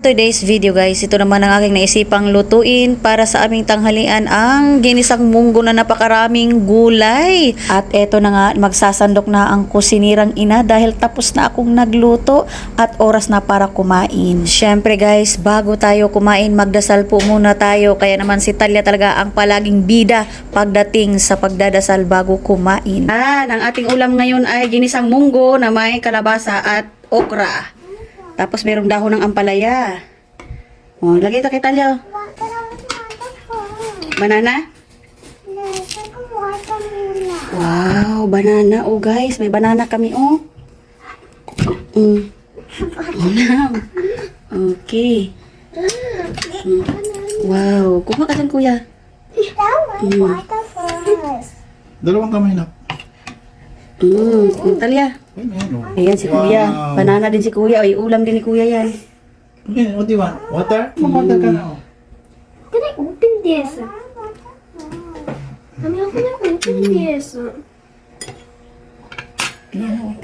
Today's video guys, ito naman ang aking naisipang lutuin para sa aming tanghalian ang ginisang munggo na napakaraming gulay. At eto na nga, magsasandok na ang kusinirang ina dahil tapos na akong nagluto at oras na para kumain. Syempre guys, bago tayo kumain, magdasal po muna tayo. Kaya naman si Talia talaga ang palaging bida pagdating sa pagdadasal bago kumain. Ah, ang ating ulam ngayon ay ginisang munggo na may kalabasa at okra. Tapos merong dahon ng ampalaya. Oh, lagay ito kay Talia. Banana? Wow, banana. Oh guys, may banana kami oh. Mm. Wow. Okay. Mm. Wow. Kuha ka dyan, kuya. Dalawang kamay na. Mm. Talia. Ay, ayan, oh. Ayan si kuya. Banana din si kuya. Ay, ulam din ni kuya yan. Okay, what do you want? Water? Mag-water ka na, oh. Can I open this? Mami, how can I open this?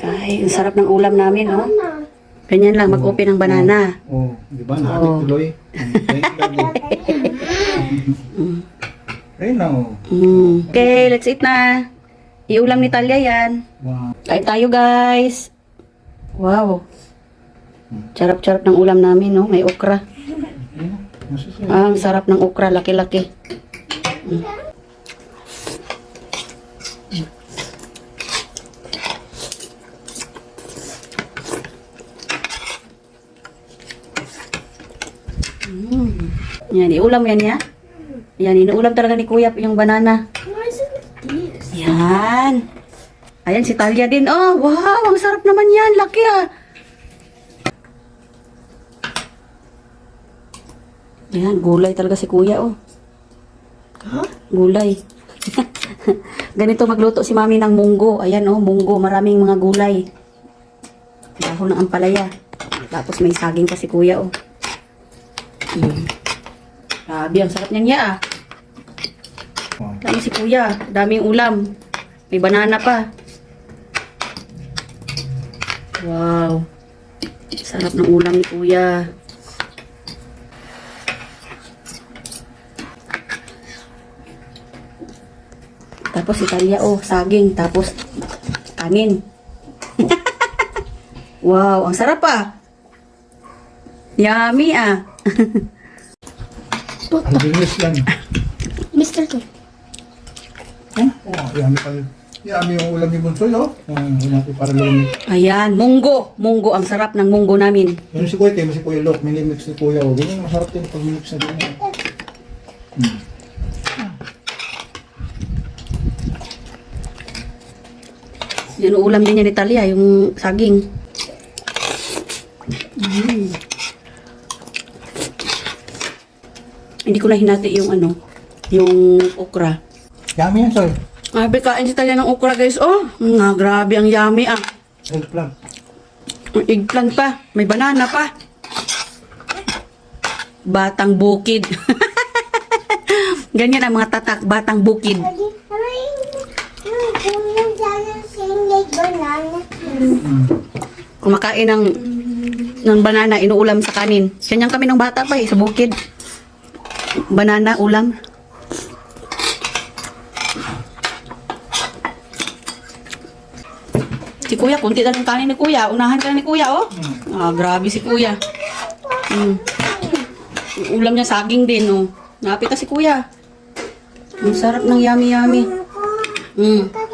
Ay, ang sarap ng ulam namin, oh. Ano? Ganyan lang, mag-open ng banana. Oh, di ba? Naadik Oh. tuloy. Ayun lang, oh. Ayun lang, oh. Mm. Okay, let's eat na. Iulam ni Talia yan. Wow. Kain tayo, guys. Wow. Sarap-sarap ng ulam namin, no? May okra. Ah, ang sarap ng okra, laki-laki. Mm. Mm. Yan, iulam yan, ya? Yan, inuulam talaga ni Kuya yung banana. Why is it this? Yan. Ayan, si Talia din. Oh, wow, ang sarap naman yan. Laki ah. Yan, gulay talaga si kuya, oh. Gulay. Ganito magluto si mami ng munggo. Ayan, oh, munggo. Maraming mga gulay. Dahon ng ampalaya. Tapos may saging pa si kuya, oh. Mm. Grabe, ang sarap niyan, ya, ah. Dami si kuya. Daming ulam. May banana pa. Wow. Sarap ng ulam ni kuya. Tapos Italia, oh, saging. Tapos kanin. wow, ang sarap ah. Yummy ah. Ang bilis lang. Mr. Two. Oh, oh, yummy pa rin. Yummy yung ulam ni Bunsoy, oh. Um, natin para lumig. Ayan, munggo. Munggo, ang sarap ng munggo namin. Yung si Kuya, tayo si Kuya Lok, minimix ni Kuya, oh. Ganyan, masarap din pag minix na din. Hmm. Yan ang ulam din niya ni Talia, yung saging. Mm. Hindi ko na hinati yung ano, yung okra. Yummy yan, sir. Grabe kain si Talia ng okra guys. Oh, nga grabe ang yummy ah. Eggplant. Ang eggplant pa, may banana pa. Batang bukid. Ganyan ang mga tatak, batang bukid. Kumakain ng ng banana, inuulam sa kanin. Ganyan kami ng bata pa eh, sa bukid. Banana, ulam. Si kuya, kunti lang yung kanin ni kuya. Unahan ka na ni kuya, oh. Ah, grabe si kuya. Mm. Yung ulam niya saging din, oh. Napita si kuya. Ang sarap ng yummy-yummy. Mm.